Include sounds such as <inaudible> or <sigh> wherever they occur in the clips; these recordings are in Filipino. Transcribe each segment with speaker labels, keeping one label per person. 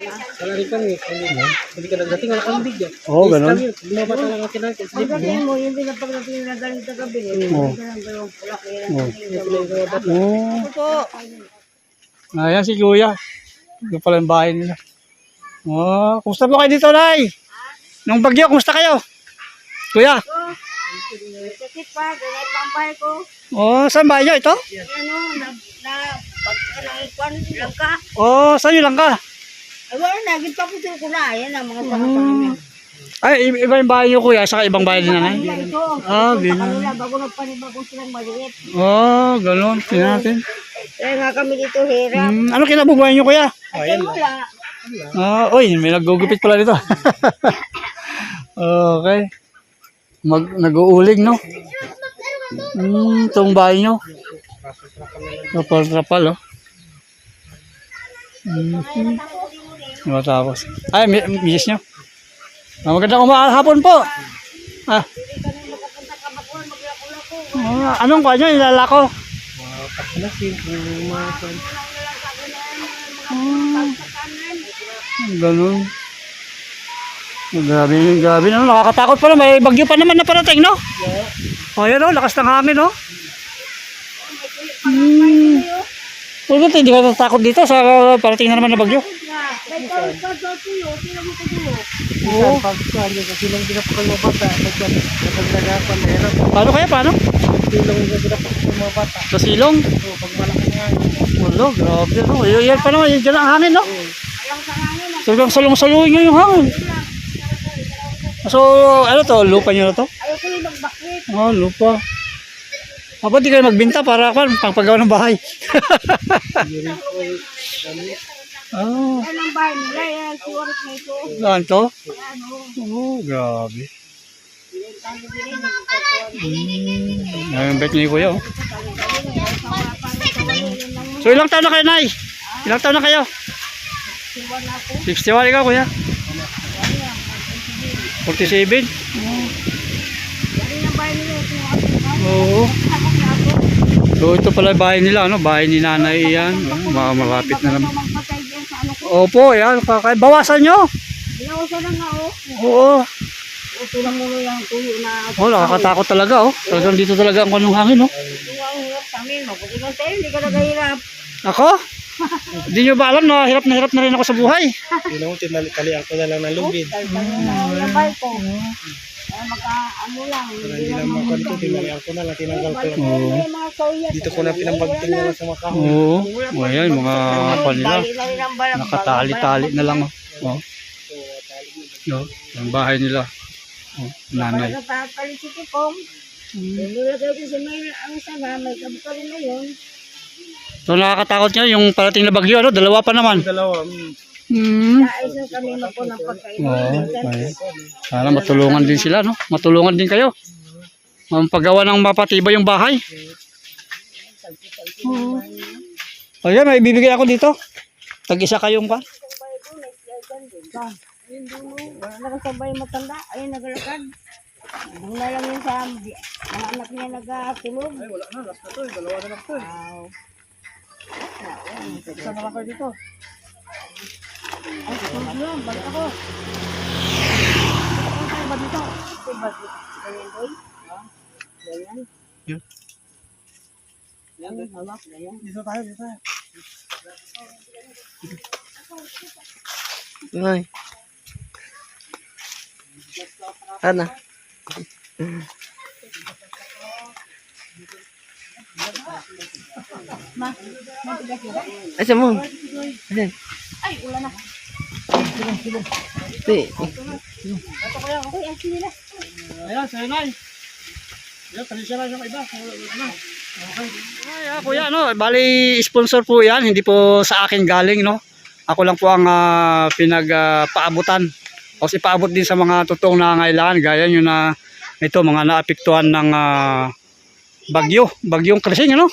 Speaker 1: Wala rin kami. Hindi, hindi ka nagdating, wala kang bigyan.
Speaker 2: Oo, ganun.
Speaker 1: Bumaba na lang ang kinakit. Slip mo.
Speaker 3: Pagdating mo, yung pinapagdating na galing sa gabi, eh,
Speaker 2: Oo.
Speaker 3: ito lang kayo, wala kaya
Speaker 2: Oo. Ayan si Kuya. Ito pala yung bahay nila. Oh, kumusta po kayo dito, Nay? Nung bagyo, kumusta kayo? Kuya.
Speaker 3: Sakit pa, ganit pa ang bahay ko.
Speaker 2: Oh, saan bahay niyo ito?
Speaker 3: Ano, na, na, pag ka ng kwan, lang ka.
Speaker 2: Oh, saan niyo lang ka?
Speaker 3: Wala na, gitpapusin ko na. Ayan ang mga sangatang niya.
Speaker 2: Ay, iba yung bahay niyo, Kuya, saka ibang bahay din na, Nay?
Speaker 3: Ito,
Speaker 2: Ah, ganun.
Speaker 3: bago nagpanibagong silang maliit.
Speaker 2: Oh, ganun. Tingnan natin.
Speaker 3: Kaya nga kami dito, hirap.
Speaker 2: Hmm, ano kinabubuhay niyo, Kuya?
Speaker 3: Ay, wala.
Speaker 2: Ah, oy, may naggugupit pala dito. <laughs> okay. Mag nag-uuling, no? Hmm, itong bahay nyo. Trapal-trapal, oh. Mm-hmm. Matapos. Ay, mi misis nyo. Ah, magandang umaga hapon po. Ah. Ah, anong kanya ilalako?
Speaker 1: Mga kwan.
Speaker 2: Ganun. Grabe, grabe no. Nakakatakot pala. May bagyo pa naman na parating, no? O, yan o. Lakas ng hangin, no? Hmm. Pero ba't hindi ka natatakot dito sa parating na naman na bagyo?
Speaker 3: Tawag ka sa tuyo, sila mo tuyo.
Speaker 1: Minsan, pag kwan, yung silong pinapakal mga bata, pag naglagapan, meron.
Speaker 2: Paano kaya? Paano?
Speaker 1: Silong yung pinapakal mga bata.
Speaker 2: Sa silong?
Speaker 1: So, pag malakas nga,
Speaker 2: Wala, grabe, no? Yan, pa naman. Yan dyan ang hangin, no?
Speaker 3: Hangin,
Speaker 2: Talagang salong-saluhin nyo yung hangin. So, ano to? Lupa nyo na to?
Speaker 3: ayaw ko yung magbakit.
Speaker 2: Oh, lupa. Apa di kayo magbenta para kan pangpagawa ng bahay. <laughs> oh,
Speaker 3: Yan ang bahay nila, yan, siwarit na ito.
Speaker 2: saan to?
Speaker 3: Ano,
Speaker 2: Oh, grabe. Mm, ayun, bet ni Kuya. Oh. So, ilang taon na kayo, Nay? Ilang taon na kayo? 61 ikaw, Kuya? 47?
Speaker 3: yan ang bahay nila, siwarit na.
Speaker 2: Oo. So, ito pala bahay nila, ano? Bahay ni nanay yan. Oh, mga malapit na naman. Opo, yan. Kakay. Bawasan nyo.
Speaker 3: Binausan na nga, oh.
Speaker 2: Oo.
Speaker 3: Ito lang muna yung tuyo na.
Speaker 2: Oh, nakakatakot talaga, oh. Talagang dito talaga ang kanong hangin, oh.
Speaker 3: Ito ang hirap sa amin. Sa'yo, hindi ka nagahirap.
Speaker 2: Ako? Hindi nyo ba alam na hirap na hirap na rin ako sa buhay?
Speaker 1: silong tinalian ko na lang ng lubid.
Speaker 3: Na yung bahay ko. Kaya maka, ano lang, hindi lang
Speaker 1: lang makwan ko, na lang, tinanggal ko lang.
Speaker 3: Soya.
Speaker 1: Dito ko na pinambagting na lang sa mga kahon.
Speaker 2: Oo. Oh, ayan, mga
Speaker 3: balang.
Speaker 2: Nakatali-tali na lang, oh. Oh. No, ang bahay nila. Oh, nanay.
Speaker 3: Nakapalisiti ko. Hindi na kayo sa may ang sana, may kabukali na yun.
Speaker 2: So nakakatakot nyo yung parating na bagyo, ano? Dalawa pa naman.
Speaker 1: Dalawa, mm.
Speaker 2: Hmm.
Speaker 3: Naayos na kami magpo ng pagkain.
Speaker 2: Oo, ayan. Sana matulungan din sila, no? Matulungan din kayo. Ang paggawa ng mapatibay yung bahay. Oo. Ayan, may bibigay ako dito. Tag-isa kayong pa.
Speaker 3: Ayun dulo, wala na kasabay matanda. Ayun, nagalakad. Doon na lang yun sa mga anak niya nagkatulog.
Speaker 1: Ay, wala na, last na to, dalawa na lang to.
Speaker 3: Wow.
Speaker 1: Isa na lang kayo dito.
Speaker 3: Ay, tulog yun, balik ako. Ano tayo ba dito? Ito ba dito? Ganyan, boy? Ganyan.
Speaker 2: Yun.
Speaker 3: Yan, hawak, ganyan.
Speaker 1: Dito tayo, dito tayo.
Speaker 4: Nay. Ana.
Speaker 3: Ma, yun.
Speaker 4: Ay, sa mo.
Speaker 3: Ay, wala na.
Speaker 4: Ti.
Speaker 3: Uy, ay, sige na.
Speaker 1: Ayan, sa'yo na eh. Ayan, pasensya na yung iba.
Speaker 2: Ay, ah, no, bali sponsor po 'yan, hindi po sa akin galing, no. Ako lang po ang ah, pinagpaabutan. o ipaabot din sa mga totoong nangangailangan gaya nyo na ito mga naapektuhan ng ah, bagyo, bagyong krising ano.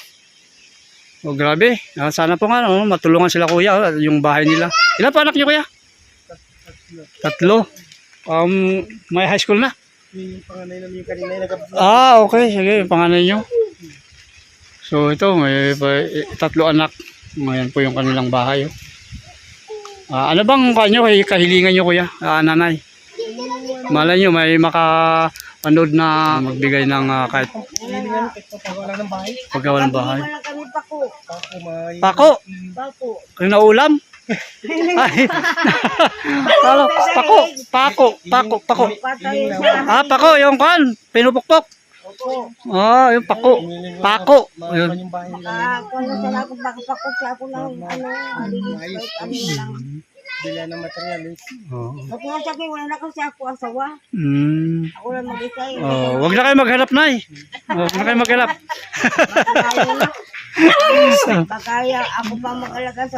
Speaker 2: O grabe, Ah, sana po nga no, matulungan sila kuya yung bahay nila. Ilan pa anak niyo kuya? Tatlo. Um, may high school na.
Speaker 1: Yung panganay namin yung kanina.
Speaker 2: Ah, okay. Sige, yung panganay nyo. So, ito, may, may tatlo anak. Ngayon po yung kanilang bahay. Oh. Ah, ano bang kanyo, kahilingan nyo kuya, ah, nanay? Malay nyo, may makapanood na magbigay ng ah, kahit
Speaker 1: Pagpagawa lang ng bahay.
Speaker 2: paggawa ng bahay.
Speaker 3: Pako!
Speaker 2: Pako. Yung naulam? Ay, Talo, <laughs> pako, pako, pako, pako. Ah, pako, yung kan, pinupukpok. Ah, yung pako, pako. Ayun.
Speaker 3: Ah, kung sa ako pako siya ako ng ano, kahit ano na lang.
Speaker 1: Bila ng materialis.
Speaker 2: Oh.
Speaker 3: Kasi nga sa akin, wala na kasi ako asawa.
Speaker 2: Mm.
Speaker 3: Ako lang mag-isa eh.
Speaker 2: Oh, wag na kayo maghanap, Nay. Wag na kayo maghanap.
Speaker 3: Kaya na. Baka ya, ako pa mag-alaga sa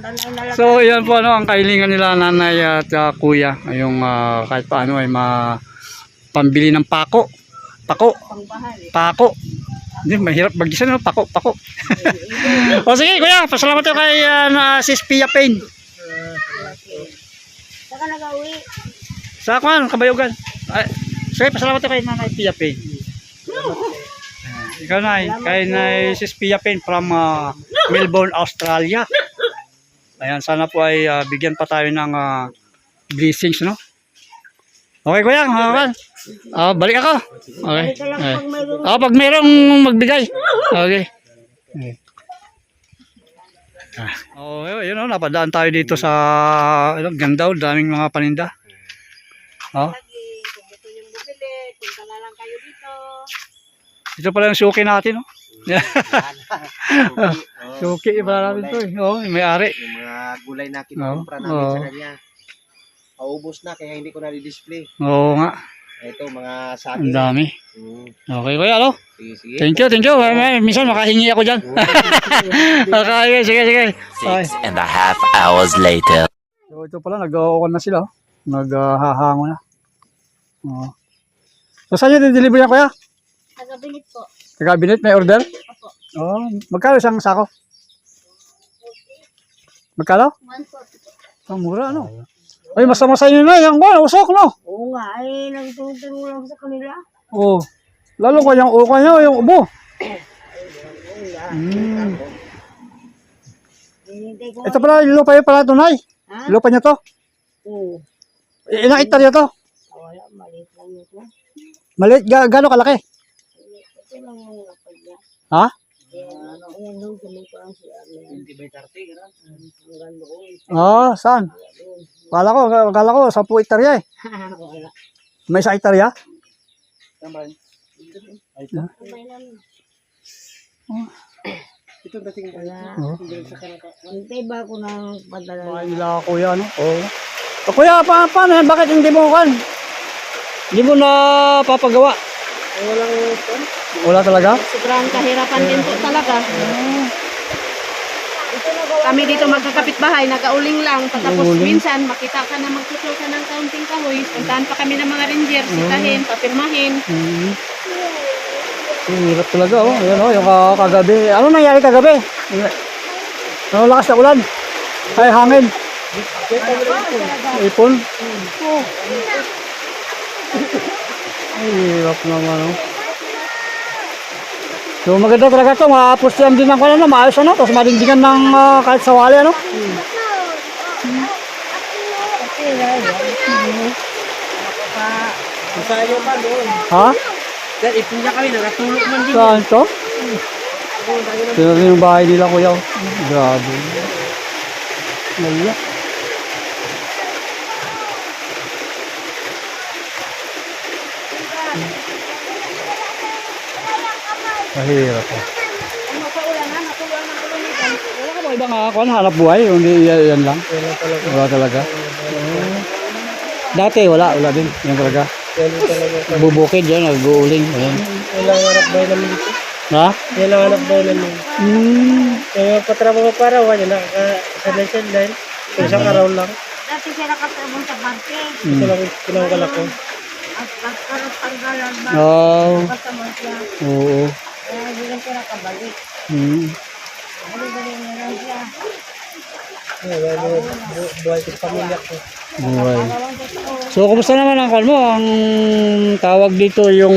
Speaker 3: na yung nalaga.
Speaker 2: So, yan po ano, ang kahilingan nila nanay at ah, kuya. Yung ah, kahit paano ay ma pambili ng pako. Pako,
Speaker 3: Pangbahay.
Speaker 2: pako. Hindi, mahirap mag-isa no, pako, pako. <laughs> o sige, kuya, pasalamat ko kay uh, na Sis Pia Payne.
Speaker 3: Saka nag-uwi.
Speaker 2: Sa kwan, kabayugan. Ay, sige, pasalamat kay Nanay Pia Payne. Ah, ikaw na, kay Nay Sis Pia Payne from ah, Melbourne, Australia. Ayan, sana po ay ah, bigyan pa tayo ng ah, blessings, no? Okay, kuya, okay. Ah, balik ako. Okay. Okay.
Speaker 3: pag mayroon.
Speaker 2: Ah, pag merong magbigay. Okay. <laughs> okay. Ah. Oh, yun, yun, oh, napadaan tayo dito sa ano, ganda, oh, daming mga paninda. Oh, ito pala yung suki natin, oh. suki <laughs> pala natin to, eh. Oh, may ari.
Speaker 4: Yung mga gulay na
Speaker 2: Oo.
Speaker 4: kinukumpra namin
Speaker 2: Oo.
Speaker 4: sa kanya. Paubos na kaya hindi ko na di-display.
Speaker 2: Oo nga,
Speaker 4: Ito mga
Speaker 2: ang
Speaker 4: saging.
Speaker 2: dami.
Speaker 4: Mm,
Speaker 2: Okay, kuya, ano?
Speaker 4: sige, sige.
Speaker 2: Thank you, thank you. May, may, minsan makahingi ako dyan. <laughs> okay, sige, sige. Okay.
Speaker 5: Six and a half hours later.
Speaker 2: So ito pala, nag-aukon na sila. oh. Naghahango na. Oh. So saan nyo deliver yan kuya?
Speaker 3: Tagabilit po.
Speaker 2: Sa cabinet, may order?
Speaker 3: Opo.
Speaker 2: Oh, magkano isang sako? Magkano?
Speaker 3: 140 po.
Speaker 2: Ang mura, ano? Ay, masa-masa nyo na. Yung kuya, usok, no?
Speaker 3: Oo nga, ay nagtuturo lang sa kanila.
Speaker 2: Oh. Lalo ko yung uka nyo, yung ubo. Mm.
Speaker 3: Hinintay ko.
Speaker 2: Ito pala, lupa yung pala tunay.
Speaker 3: Ha?
Speaker 2: Lupa nyo to.
Speaker 3: Oo.
Speaker 2: I- Ilang hektarya to?
Speaker 3: Wala, maliit lang ito.
Speaker 2: Maliit, ga gano'ng kalaki?
Speaker 3: Ito lang yung lapad niya.
Speaker 2: Ha?
Speaker 3: Doon.
Speaker 2: Ah, saan? Kala ko, kala ko, 10 hektarya eh. <laughs> May isang hektarya?
Speaker 3: Sabay namin.
Speaker 1: Ito dating
Speaker 3: Wala.
Speaker 2: Oh.
Speaker 3: Hintay ba ako ng padala
Speaker 2: Bahay nila kuya, no? Oo. Oh. kuya, pa paano yan? Bakit hindi mo kan? Hindi mo na papagawa?
Speaker 1: Walang
Speaker 2: Wala talaga?
Speaker 6: Sobrang kahirapan din po talaga. Kami dito magkakapit bahay, nagauling lang. Tapos minsan, makita ka na magtutol ka ng kaunting kahoy. Puntahan pa kami ng mga ranger, sitahin, papirmahin.
Speaker 2: Hmm. Hirap talaga, oh. Ayan, oh, yung ka- kagabi. Ano nangyari kagabi? Ano lakas na ulan? Ay, hangin. Ipon? Ay, hirap naman, oh. So maganda talaga to, maapos yan din ng kanya, no? maayos ano, tapos madingdingan ng ah, kahit sawali ano.
Speaker 1: Masaya nyo pa doon.
Speaker 2: Ha?
Speaker 1: Dahil ipon niya kami, nakatulog man din.
Speaker 2: Saan to? Tingnan yung bahay nila kuya. Grabe. Naiyak. Mahirap oh. Wala ka ba ibang uh, hanap buhay? Hindi yan, lang? Wala talaga. Oo. Dati wala, wala din. Yan talaga. Bubukid yan, nag-uuling. Ayan.
Speaker 1: Hanap buhay namin dito.
Speaker 2: Ha?
Speaker 1: Yan ang hanap buhay namin.
Speaker 2: Hmm.
Speaker 1: Kaya patrabaho para, wala nakakasanay dahil isang araw lang.
Speaker 3: Dati siya nakatabon sa bante.
Speaker 1: Ito lang tinanggal ako.
Speaker 3: At pagkarap tanggalan ba?
Speaker 2: Oh,
Speaker 3: Kasama siya.
Speaker 2: oo.
Speaker 3: Kaya hindi lang siya nakabalik.
Speaker 2: Hmm.
Speaker 3: Balik-balik na lang siya.
Speaker 1: Yan, yan, bu- buhay ko pamilya ko.
Speaker 2: Buhay. So, kumusta naman ang call mo? Ang tawag dito yung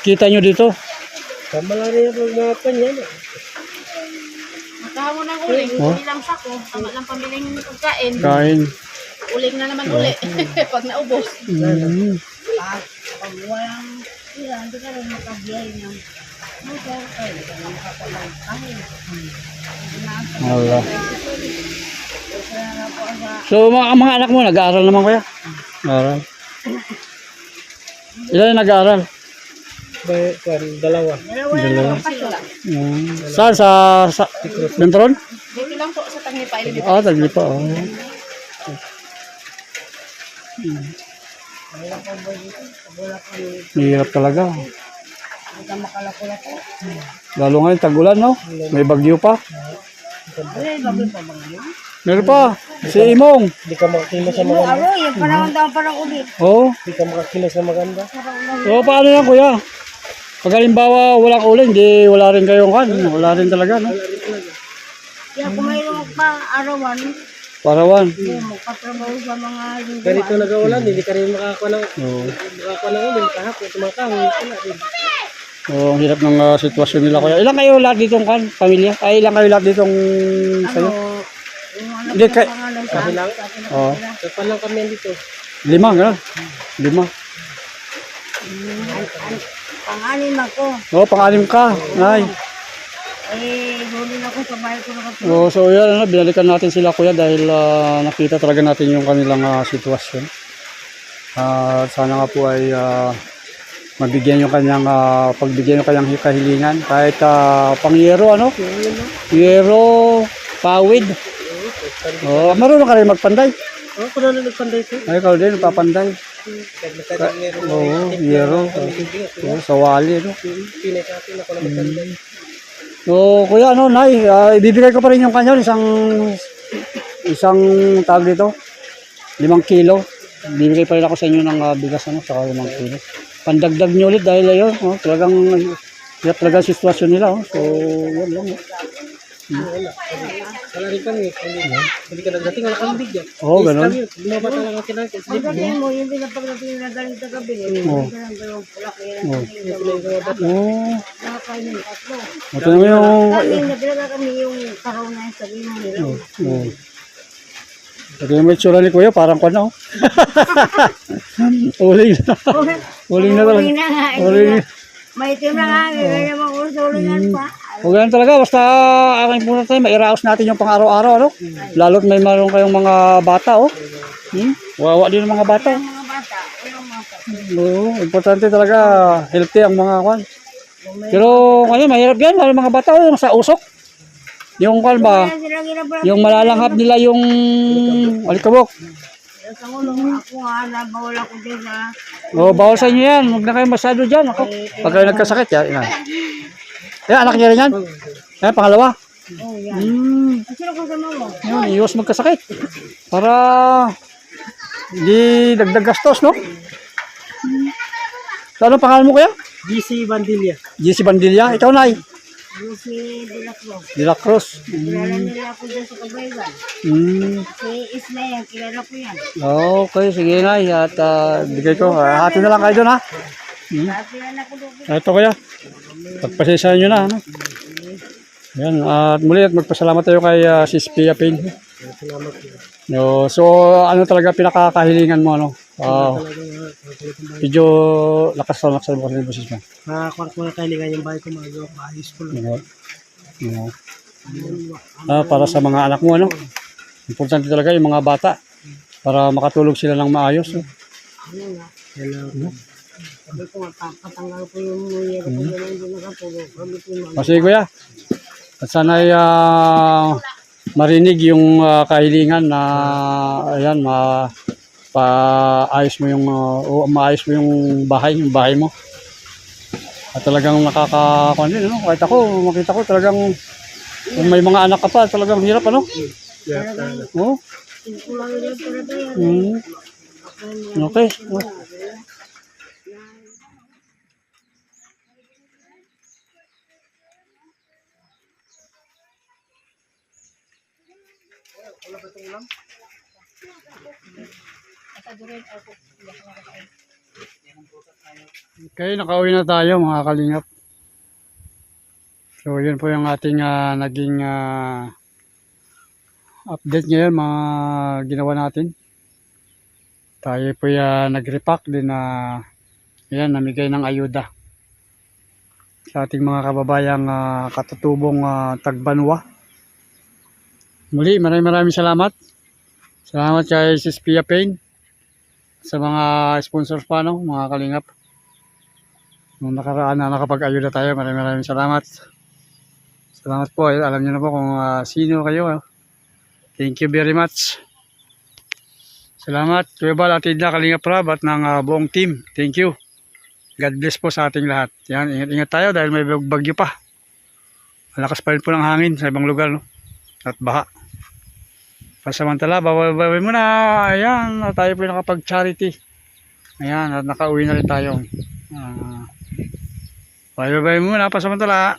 Speaker 2: kita nyo dito?
Speaker 1: Tama lang rin ako mga pan yan.
Speaker 6: Nakahamon ng uling.
Speaker 2: Oh.
Speaker 6: Uli lang sako. Tama lang pamiling pagkain.
Speaker 2: Kain.
Speaker 6: Uling na naman uli. <laughs> Pag naubos.
Speaker 2: Mm.
Speaker 3: Pag walang sila, hindi ka rin makabiyahe ng motor. Ay, hindi ka rin. Kaya nga po sa
Speaker 2: So, mga, mga anak mo, nag-aaral naman kuya? Nag-aaral. Ilan nag-aaral?
Speaker 4: Bay, kwan, dalawa.
Speaker 3: dalawa
Speaker 2: Dalawa.
Speaker 3: na pasok.
Speaker 2: Mm. Saan? Sa, sa Lentron?
Speaker 6: Dito lang po sa Tagnipa. Ilibit.
Speaker 2: Ah, taglipa. Oh. Hirap talaga.
Speaker 3: Hindi makalako-lako.
Speaker 2: Lalo ngayon, tagulan, no? May bagyo pa. Meron pa. Si Imong.
Speaker 4: Hindi ka makakilos sa maganda.
Speaker 3: ano, yung panahon daw parang ulit.
Speaker 2: Oo. Oh.
Speaker 4: Hindi ka makakilos sa maganda.
Speaker 2: So, paano yan, kuya? Pag halimbawa walang ulan, di wala rin kayong kan. Wala rin talaga, no?
Speaker 3: Kaya kung mayroong magpa-arawan,
Speaker 2: Parawan.
Speaker 3: kung magpatrabaho sa mga linggo.
Speaker 4: Ganito nag-aulan, hindi ka rin makakuha ng
Speaker 2: Oo.
Speaker 4: makakuha ng ulit. Kahapon, tumakawin. Rin.
Speaker 2: Oh, ang hirap ng ah, sitwasyon nila kuya. Ilan kayo lahat ditong kan, pamilya? Ay, ilan kayo lahat ditong sa'yo?
Speaker 3: Ano, yung ano
Speaker 2: Hindi, kay-
Speaker 4: Kasi lang,
Speaker 2: Oo.
Speaker 4: Dapat lang kami dito.
Speaker 2: Lima, gano'n? Lima.
Speaker 3: Panganin ako.
Speaker 2: Oo, pang-anim ka. Ay.
Speaker 3: Eh, huli na ako sa bahay ko nakatulog.
Speaker 2: Oh, so yan, ano, binalikan natin sila kuya dahil ah, nakita talaga natin yung kanilang ah, sitwasyon. Ah, sana nga po ay ah, mabigyan yung kanyang ah, pagbigyan yung kanyang kahilingan kahit uh, pangyero ano? Yero, pawid. Oh, marunong ka rin magpanday.
Speaker 4: Oo, kung ano nagpanday ko.
Speaker 2: Ay, ikaw din, papanday.
Speaker 4: Meron.
Speaker 2: Oo, yero. Oh, sawali, no?
Speaker 4: Pinay sa atin ako nagpanday.
Speaker 2: So, kuya, ano, Nay, ah, ibibigay ko pa rin yung kanya, isang, isang tag dito, limang kilo. Bibigay pa rin ako sa inyo ng ah, bigas, ano, saka limang kilo. Pandagdag nyo ulit dahil ayun, oh, talagang, ang sitwasyon nila, oh. So, yan lang, oh.
Speaker 4: Wala rin kami. Hindi, hindi ka nagdating, wala kang bigyan.
Speaker 2: Oo, oh, ganun.
Speaker 4: Kami, bumaba talaga ang kailangan. Kasi
Speaker 3: Pagdating mo, yung pinapagdating na galing sa gabi,
Speaker 2: Oo.
Speaker 3: pula, kaya
Speaker 2: Oo. Oh,
Speaker 3: nakakain yung tatlo.
Speaker 2: ito naman yung,
Speaker 3: Kami, naglaga kami yung karaw na yung sabi mo nila.
Speaker 2: oh. Ito yung may tsura ni kuya, parang kwan na, oh. <laughs> Uling na. Uling na talaga.
Speaker 3: Uling na nga.
Speaker 2: Uling.
Speaker 3: Maitim na nga, kaya naman ko sa ulingan pa.
Speaker 2: Huwag ganun talaga, basta aking muna tayo, mairaos natin yung pang-araw-araw, ano? Lalo't may maroon kayong mga bata, oh. Hmm? Wawa din ang mga bata.
Speaker 3: Ang mga bata, yung mga bata.
Speaker 2: Oo, importante talaga, healthy ang mga kwan. Pero ngayon, mahirap yan, lalo mga bata, oh, yung sa usok. Yung kwan ba, yung malalanghap nila yung alikabok.
Speaker 3: Sa ulo, ako nga, nabawal ako din sa...
Speaker 2: Oh, bawal sa inyo yan, huwag na kayo masyado dyan. Ako, pag kayo nagkasakit, yan. Yan, <laughs> yan anak niya rin yan. Yan, pangalawa.
Speaker 3: Oh, yan.
Speaker 2: Hmm.
Speaker 3: Ang sino ko mo?
Speaker 2: Yun, iwas magkasakit. Para hindi dagdag gastos, no? So, ano pangalan mo kuya?
Speaker 4: GC Bandilla.
Speaker 2: JC Bandilla. Ikaw na
Speaker 3: Yung si De La Cruz.
Speaker 2: De La Cruz.
Speaker 3: Kilala nila ako dyan sa Kabayban.
Speaker 2: Hmm.
Speaker 3: Si Ismael, kilala ko yan.
Speaker 2: Okay, sige na. At uh, bigay ko. Uh, hati na lang kayo doon, ha?
Speaker 3: Dati yan ako doon.
Speaker 2: Ito kuya. Pagpasensya nyo na, ano? Yan. At muli at magpasalamat tayo kay uh, Sis Pia Ping. No, so ano talaga pinakakahilingan mo ano? Ah, medyo lakas na lakas mo kasi boses mo.
Speaker 4: Nakakuha ko na kailangan yung bahay ko magawa ko lang.
Speaker 2: No. No. Ah, para sa mga anak mo ano? Importante talaga yung mga bata para makatulog sila ng maayos. No?
Speaker 3: Sabi ko nga, pa- patanggal ko yung muyer ko yun ang hindi nakatulog. Sabi ko nga,
Speaker 2: O sige kuya. At sana ay ah, marinig yung ah, kahilingan na ayan ma paayos mo yung ah, o maayos mo yung bahay, yung bahay mo. At talagang nakaka din, ano? Kahit ako, makita ko talagang kung may mga anak ka pa, talagang hirap ano?
Speaker 3: Talaga yan.
Speaker 2: Mm. Okay. Oh. Okay, nakauwi na tayo mga kalingap. So, yun po yung ating ah, naging ah, update ngayon mga ginawa natin. Tayo po uh, nag-repack din na yan, namigay ng ayuda sa ating mga kababayang ah, katutubong ah, tagbanwa. Muli, maraming maraming salamat. Salamat kay Sis Pia Payne sa mga sponsors pa, no? mga kalingap. Nung nakaraan na nakapag-ayuda tayo, maraming maraming salamat. Salamat po. eh. Alam niyo na po kung ah, sino kayo. ah. Thank you very much. Salamat. Kuya Bal, atid na Kalingap Rab at ng ah, buong team. Thank you. God bless po sa ating lahat. Yan, ingat-ingat tayo dahil may bag- bagyo pa. Malakas pa rin po ng hangin sa ibang lugar, no? At baha. Pasamantala, babay muna. Ayan, tayo po nakapag-charity. Ayan, at nakauwi na rin tayo. Ah, bye-bye muna, pasamantala.